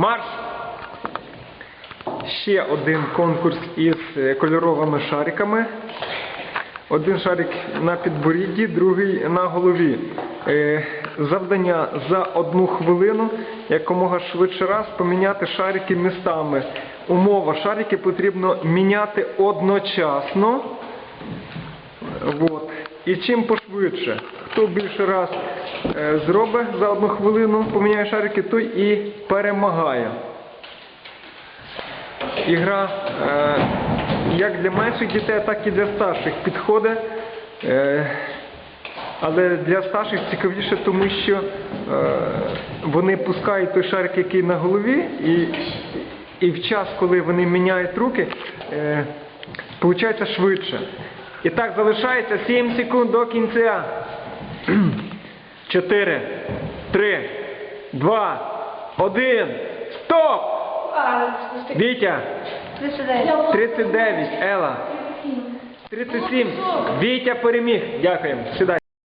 Марш! Ще один конкурс із е, кольоровими шариками. Один шарик на підборідді, другий на голові. Е, Завдання за одну хвилину якомога швидше раз поміняти шарики містами. Умова шарики потрібно міняти одночасно. Вот. І чим пошвидше. Хто більше раз е, зробить за одну хвилину, поміняє шарики, той і перемагає. Ігра е, як для менших дітей, так і для старших підходить. Е, але для старших цікавіше, тому що вони пускають той шарик, який на голові, і, і в час, коли вони міняють руки, виходить швидше. І так залишається 7 секунд до кінця. 4, 3, 2, 1. Стоп! Вітя! 39, Ела. 37. Вітя переміг. Дякуємо. Сідай.